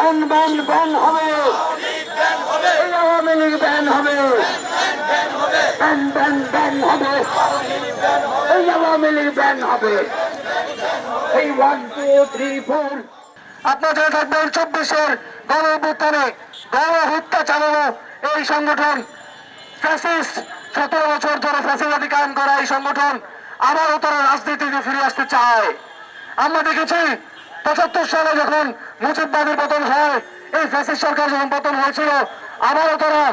Ban ban ban হবে। Awami League ban হবে। Ban ban ban হবে। এই আওয়ামী লীগ ব্যান হবে। এই ওয়ান টু থ্রি ফোর আপনারা জেনে থাকবেন, চব্বিশের গণ অভ্যুত্থানে গণ হত্যা চালানো এই সংগঠন। ফ্যাসিস্ট সতেরো বছর ধরে ফ্যাসিবাদী কায়েম করা এই সংগঠন আবারও তারা রাজনীতিতে ফিরে আসতে চায়। আমরা দেখেছি পঁচাত্তর সালে যখন মুজিববাদের পতন হয়, এই ফ্যাসিস্ট সরকার যখন পতন হয়েছিল, আবারও তারা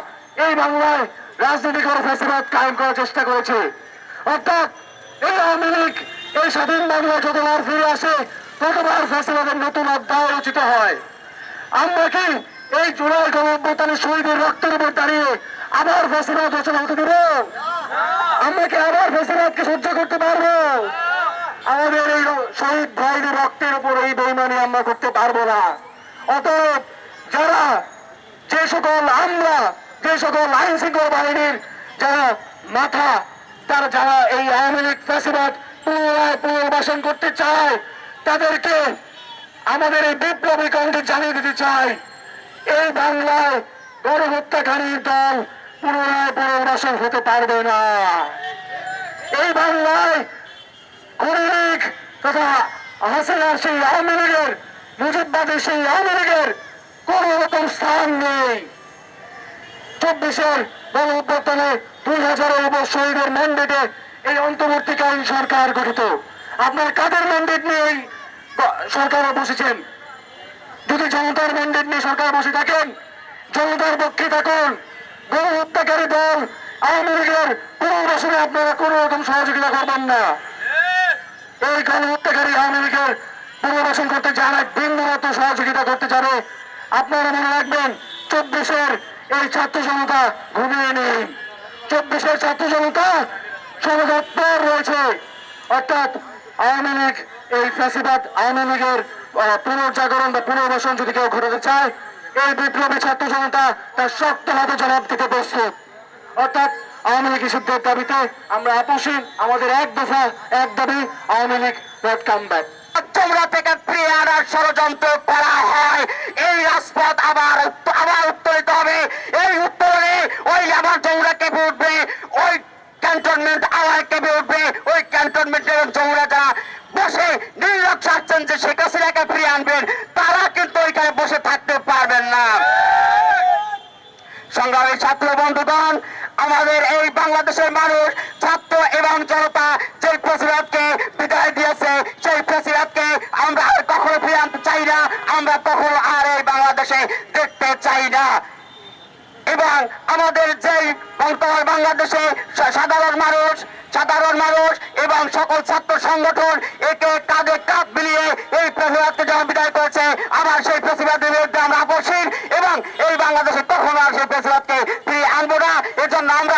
এই বাংলায় রাজনীতি করে ফ্যাসিবাদ কায়েম করার চেষ্টা করেছে। অর্থাৎ এই আওয়ামী লীগ, এই স্বাধীন বাংলা যতবার ফিরে আসে, ততবার ফ্যাসিবাদের নতুন অধ্যায় রচিত হয়। আমরা কি এই জুলাই গণঅভ্যুত্থানের শহীদের রক্তের উপর দাঁড়িয়ে আবার ফেসিবাদ রচনা হতে দেব? আমরা কি আবার ফেসিবাদকে সহ্য করতে পারব? আমাদের এই শহীদ ভাইদের রক্তের উপর এই বেইমানি আমরা করতে পারব না। অতএব যারা যে সকল আমরা যে সকল আইন শৃঙ্খলা বাহিনীর যারা মাথা, তারা যারা এই আওয়ামী লীগ ফেসিবাদ পুনরায় পুনর্বাসন করতে চায়, তাদেরকে আমাদের এই বিপ্লবী কণ্ঠে জানিয়ে দিতে চাই এই বাংলায় গণহত্যাকারীর দল পুনরায় পুনর্বাসন হতে পারবে না। এই বাংলায় খুনিক তথা হাসিনার সেই আওয়ামী লীগের মুজিববাদের সেই আওয়ামী লীগের কোন রকম স্থান নেই। চব্বিশের গণ অভ্যর্থনে দুই হাজারের উপর শহীদের ম্যান্ডেটে এই অন্তর্বর্তীকালীন সরকার গঠিত। আপনার কাদের ম্যান্ডেট নিয়ে এই সরকারে বসেছেন? যদি জনতার ম্যান্ডেট নিয়ে সরকার বসে থাকেন, জনতার পক্ষে থাকুন। গণ হত্যাকারী দল আওয়ামী লীগের পুনর্বাসনে আপনারা কোন রকম সহযোগিতা করবেন না। এই গণ হত্যাকারী আওয়ামী লীগের পুনর্বাসন করতে যারা বিন্দুমাত্র সহযোগিতা করতে যাবে আপনারা মনে রাখবেন চব্বিশের এই ছাত্র জনতা ঘুমিয়ে নেই চব্বিশের ছাত্র জনতা সর্বতৎপর রয়েছে অর্থাৎ আওয়ামী লীগ এই ফ্যাসিবাদ আওয়ামী লীগের পুনর্জাগরণ বা পুনর্বাসন যদি কেউ ঘটাতে চায় এই বিপ্লবী ছাত্র জনতা তার শক্ত হাতে জবাব দিতে প্রস্তুত। অর্থাৎ আওয়ামী লীগ নিষিদ্ধের দাবিতে আমরা আপোষহীন আমাদের এক দফা, এক দাবি, আওয়ামী লীগ নট কাম তোমরা থেকে ফিরে ষড়যন্ত্র করা হয়। এই রাজপথ আবার আবার উত্তোলিত হবে। এই উত্তরণে ওই আমার যৌরা কেঁপে উঠবে, ওই ক্যান্টনমেন্ট আওয়াজ কেঁপে উঠবে, ওই ক্যান্টনমেন্টের যৌরা যারা বসে নির্লক্ষ আসছেন যে শেখ হাসিনাকে ফিরিয়ে আনবেন, তারা কিন্তু ওইখানে বসে থাকতে পারবেন না। সংগ্রামী ছাত্র বন্ধুগণ আমাদের এই বাংলাদেশের মানুষ, ছাত্র এবং জনতা যে প্রেসিডেন্টকে বিদায় দিয়েছে, সেই প্রেসিডেন্টকে আমরা আর কখনো ফিরে আনতে চাই না। আমরা কখনো আর এই বাংলাদেশে দেখতে চাই না। এবং আমাদের যেই বর্তমান বাংলাদেশে সাধারণ মানুষ সাধারণ মানুষ এবং সকল ছাত্র সংগঠন একে কাঁধে কাঁধ মিলিয়ে এই প্রতিবাদকে যখন বিদায় করেছে, আবার সেই প্রতিবাদের বিরুদ্ধে আমরা আপোষহীন এবং এই বাংলাদেশে কখনো আর সেই প্রতিবাদকে ফিরিয়ে আনব না এজন্য আমরা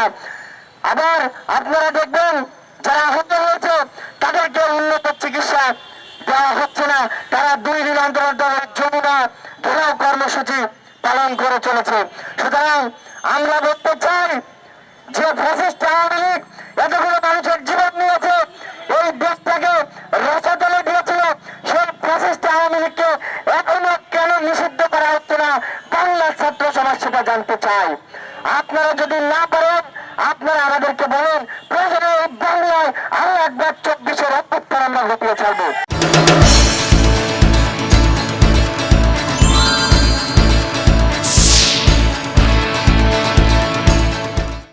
না আবার আপনারা দেখবেন, যারা আহত হয়েছে তাদেরকে উন্নত চিকিৎসা দেওয়া হচ্ছে না। তারা দুই দিন অন্তর অন্তর যমুনা ঘেরাও কর্মসূচি পালন করে চলেছে। সুতরাং আমরা বলতে চাই যে, ফ্যাসিস্ট আওয়ামী লীগ এতগুলো মানুষের জীবন নিয়েছে, এই দেশটাকে রসাতলে দিয়েছিল। সেই ফ্যাসিস্ট আওয়ামী লীগকে এখনও কেন নিষিদ্ধ করা হচ্ছে না? বাংলার ছাত্র সমাজ সেটা জানতে চাই। আপনারা যদি না পারেন আপনারা আমাদেরকে বলেন প্রয়োজনে এই বাংলায় আরও একবার